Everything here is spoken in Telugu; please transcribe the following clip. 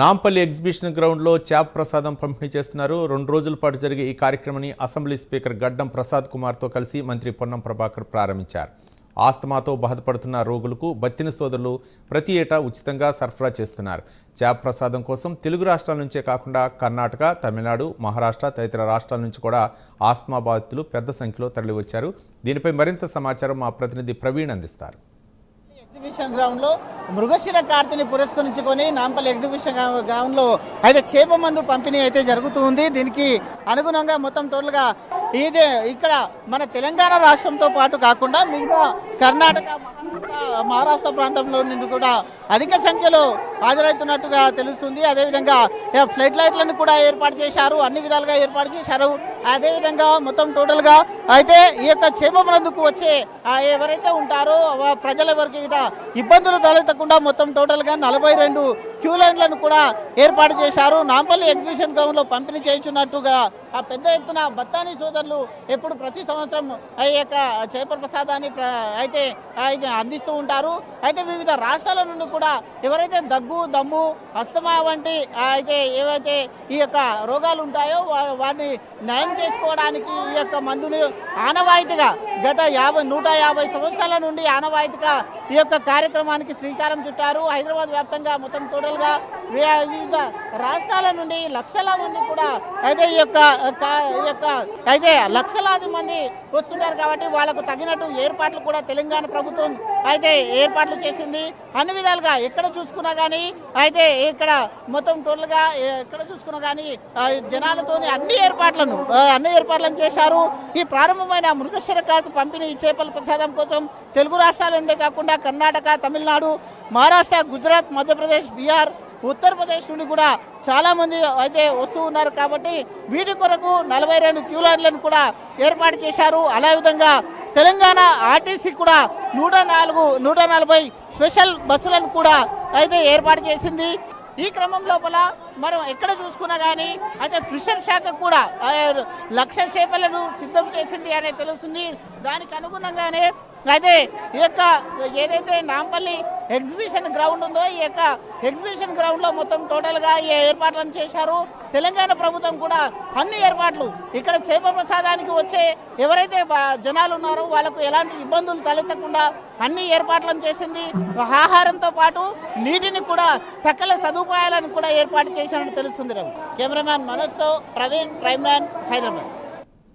నాంపల్లి ఎగ్జిబిషన్ గ్రౌండ్లో చాప్ ప్రసాదం పంపిణీ చేస్తున్నారు. రెండు రోజుల పాటు జరిగే ఈ కార్యక్రమాన్ని అసెంబ్లీ స్పీకర్ గడ్డం ప్రసాద్ కుమార్తో కలిసి మంత్రి పొన్నం ప్రభాకర్ ప్రారంభించారు. ఆస్తమాతో బాధపడుతున్న రోగులకు బత్తిన సోదరులు ప్రతి ఏటా ఉచితంగా సరఫరా చేస్తున్నారు. చాప్ ప్రసాదం కోసం తెలుగు రాష్ట్రాల నుంచే కాకుండా కర్ణాటక తమిళనాడు మహారాష్ట్ర తదితర రాష్ట్రాల నుంచి కూడా ఆస్తమా బాధితులు పెద్ద సంఖ్యలో తరలివచ్చారు. దీనిపై మరింత సమాచారం మా ప్రతినిధి ప్రవీణ్ అందిస్తారు. ఎగ్జిబిషన్ గ్రౌండ్లో మృగశిర కార్తిని పురస్కరించుకొని నాంపల్లి ఎగ్జిబిషన్ గ్రౌ- గ్రౌండ్లో అయితే చేప మందు పంపిణీ అయితే జరుగుతూ ఉంది దీనికి అనుగుణంగా మొత్తం టోటల్గా ఇదే ఇక్కడ మన తెలంగాణ రాష్ట్రంతో పాటు కాకుండా మిగతా కర్ణాటక మహారాష్ట్ర ప్రాంతంలో నుండి కూడా అధిక సంఖ్యలో హాజరవుతున్నట్టుగా తెలుస్తుంది. అదేవిధంగా ఫ్లడ్ లైట్లను కూడా ఏర్పాటు చేశారు. అన్ని విధాలుగా ఏర్పాటు చేశారు. అదేవిధంగా మొత్తం టోటల్గా అయితే ఈ యొక్క చేప మందుకు వచ్చే ఎవరైతే ఉంటారో ప్రజల వరకు ఇట ఇబ్బందులు తలెత్తకుండా మొత్తం టోటల్గా నలభై రెండు క్యూ లైన్లను కూడా ఏర్పాటు చేశారు. నాంపల్లి ఎగ్జిబిషన్ గ్రౌండ్లో పంపిణీ చేయించున్నట్టుగా ఆ పెద్ద ఎత్తున బత్తాని సోదరులు ఎప్పుడు ప్రతి సంవత్సరం ఆ యొక్క చేపల ప్రసాదాన్ని ప్ర- అయితే ఆ, ఇది అందిస్తూ ఉంటారు. అయితే వివిధ రాష్ట్రాల నుండి కూడా ఎవరైతే దగ్గు దమ్ము అస్తమా వంటి అయితే ఏవైతే ఈ యొక్క రోగాలు ఉంటాయో వా- వాటిని నయం చేసుకోవడానికి ఈ యొక్క మందుని ఆనవాయితీగా గత యాభై నూట యాభై సంవత్సరాల నుండి ఆనవాయితీగా ఈ యొక్క కార్యక్రమానికి శ్రీకారం చుట్టారు. హైదరాబాద్ వ్యాప్తంగా మొత్తం టోటల్గా వివిధ రాష్ట్రాల నుండి లక్షల మంది కూడా అయితే ఈ యొక్క ఈ యొక్క అయితే లక్షలాది మంది వస్తున్నారు కాబట్టి వాళ్ళకు తగినట్టు ఏర్పాట్లు కూడా తెలంగాణ ప్రభుత్వం అయితే ఏర్పాట్లు చేసింది. అన్ని విధాలుగా ఎక్కడ చూసుకున్నా కానీ అయితే ఇక్కడ మొత్తం టోటల్గా ఎక్కడ చూసుకున్నా కానీ జనాలతోని అన్ని ఏర్పాట్లను అన్ని ఏర్పాట్లను చేశారు. ఈ ప్రారంభమైన మృగశిర కార్తు పంపిణీ చేపల ప్రసాదం కోసం తెలుగు రాష్ట్రాల నుండే కాకుండా కర్ణాటక తమిళనాడు మహారాష్ట్ర గుజరాత్ మధ్యప్రదేశ్ బీహార్ ఉత్తరప్రదేశ్ నుండి కూడా చాలామంది అయితే వస్తూ ఉన్నారు కాబట్టి వీటి కొరకు నలభై రెండు క్యూలర్లను కూడా ఏర్పాటు చేశారు. అలా విధంగా తెలంగాణ ఆర్టీసీ కూడా నూట నాలుగు నూట నలభై స్పెషల్ బస్సులను కూడా అయితే ఏర్పాటు చేసింది. ఈ క్రమం లోపల మనం ఎక్కడ చూసుకున్నా కానీ అయితే ఫిషర్ శాఖ కూడా లక్ష చేపలను సిద్ధం చేసింది అనే తెలుస్తుంది. దానికి అనుగుణంగానే అయితే ఈ యొక్క ఏదైతే నాంపల్లి ఎగ్జిబిషన్ గ్రౌండ్ ఉందో ఈ యొక్క ఎగ్జిబిషన్ గ్రౌండ్లో మొత్తం టోటల్గా ఈ ఏర్పాట్లను చేశారు. తెలంగాణ ప్రభుత్వం కూడా అన్ని ఏర్పాట్లు ఇక్కడ చేప ప్రసాదానికి వచ్చే ఎవరైతే జనాలు ఉన్నారో వాళ్ళకు ఎలాంటి ఇబ్బందులు తలెత్తకుండా అన్ని ఏర్పాట్లను చేసింది. ఆహారంతో పాటు నీటిని కూడా సకల సదుపాయాలను కూడా ఏర్పాటు చేసినట్టు తెలుస్తుంది రవి కెమెరామ్యాన్ మనస్తో ప్రవీణ్ ప్రైమ్ మ్యాన్ హైదరాబాద్.